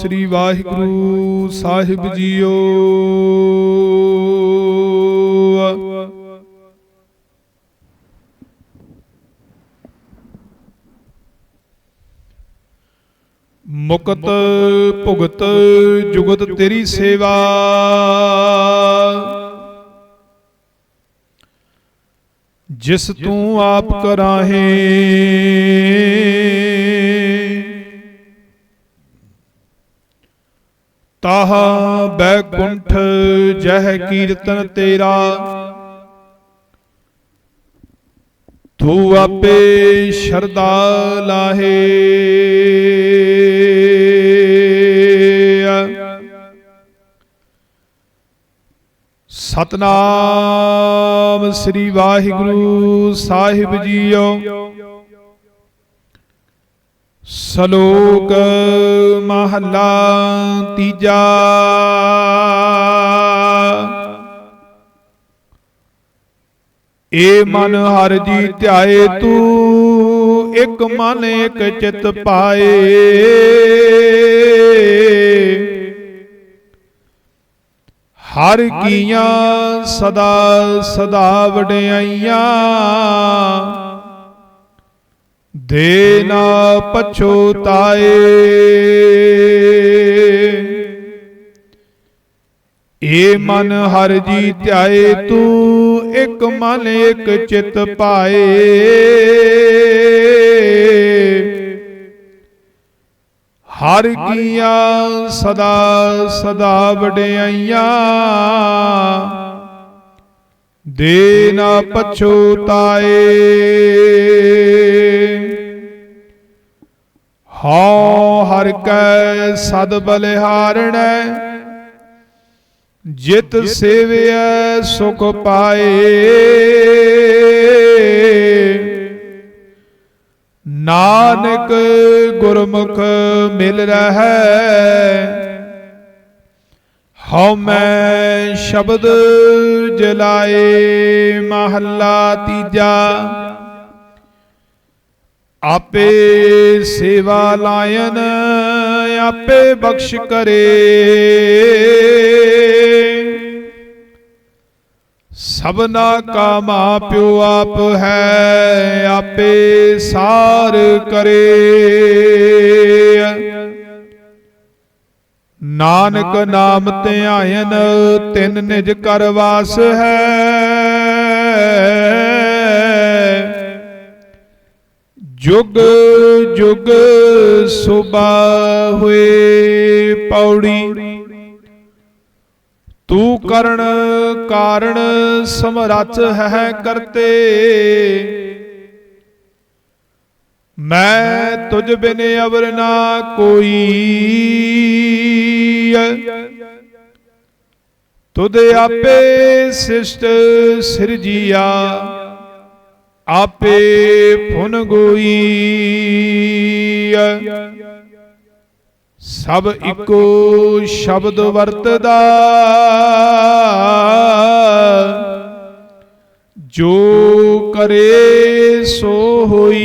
ਸ੍ਰੀ Waheguru Sahib JIO. ਮੁਕਤ ਭੁਗਤ ਜੁਗਤ ਤੇਰੀ ਸੇਵਾ। ਜਿਸ ਤੂੰ ਆਪ ਕਰਾਹੇ ਤਾਹ ਬੈਕੁੰਠ ਜਹ ਕੀਰਤਨ ਤੇਰਾ। ਤੂੰ ਆਪੇ ਸ਼ਰਦਾ ਲਾਹੇ। ਸਤਨਾਮ ਸ੍ਰੀ ਵਾਹਿਗੁਰੂ ਸਾਹਿਬ ਜੀਓ। ਸ਼ਲੋਕ ਮਹੱਲਾ ਤੀਜਾ। ਏ ਮਨ ਹਰ ਜੀ ਧਿਆਏ, ਤੂੰ ਇੱਕ ਮਨ, ਇੱਕ ਚਿਤ ਪਾਏ। ਹਰ ਕੀਆਂ ਸਦਾ ਸਦਾ ਵਡਿਆਈਆਂ। ਦੇ ਨਾ ਪਛੋਤਾਏ ਏ ਮਨ ਹਰ ਜੀ ਧਿਆਏ, ਤੂੰ ਇੱਕ ਮਨ, ਇੱਕ ਚਿਤ ਪਾਏ। ਹਰ ਕੀਆਂ ਸਦਾ ਸਦਾ ਵਡਿਆਈਆਂ। ਦੇ ਨਾ ਪਛੋਤਾਏ ਹਉ ਹਰ ਕੈ ਸਦ ਬਲਿਹਾਰਣੈ, ਜਿਤ ਸੇਵਿਐ ਸੁਖ ਪਾਏ। ਨਾਨਕ ਗੁਰਮੁਖ ਮਿਲ ਰਹੈ ਹਉ ਮੈਂ ਸ਼ਬਦ ਜਲਾਏ ਮਹੱਲਾ ਤੀਜਾ। ਆਪੇ ਸੇਵਾ ਲਾਇਨ ਆਪੇ ਬਖਸ਼ ਕਰੇ। ਸਭਨਾ ਕਾ ਪਿਓ ਆਪ ਹੈ, ਆਪੇ ਸਾਰ ਕਰੇ। ਨਾਨਕ ਨਾਮ ਧਿਆਇਨ ਤਿੰਨ ਨਿਜ ਕਰ ਵਾਸ ਹੈ। ਜੁਗ ਜੁਗ ਸੁਬਾ ਹੋਏ ਪੌੜੀ। ਤੂੰ ਕਰਨ ਕਾਰਣ ਸਮਰੱਥ ਹੈ ਕਰਤੇ। ਮੈਂ ਤੁਝ ਬਿਨ ਅਵਰ ਨਾ ਕੋਈ। ਤੁਧ ਆਪੇ ਸਿਸ਼ਟ ਸਿਰਜੀਆ, ਆਪੇ ਫੁਨ ਗੋਈ ਸਭ ਇੱਕੋ ਸ਼ਬਦ ਵਰਤਦਾ, ਜੋ ਕਰੇ ਸੋ ਹੋਈ।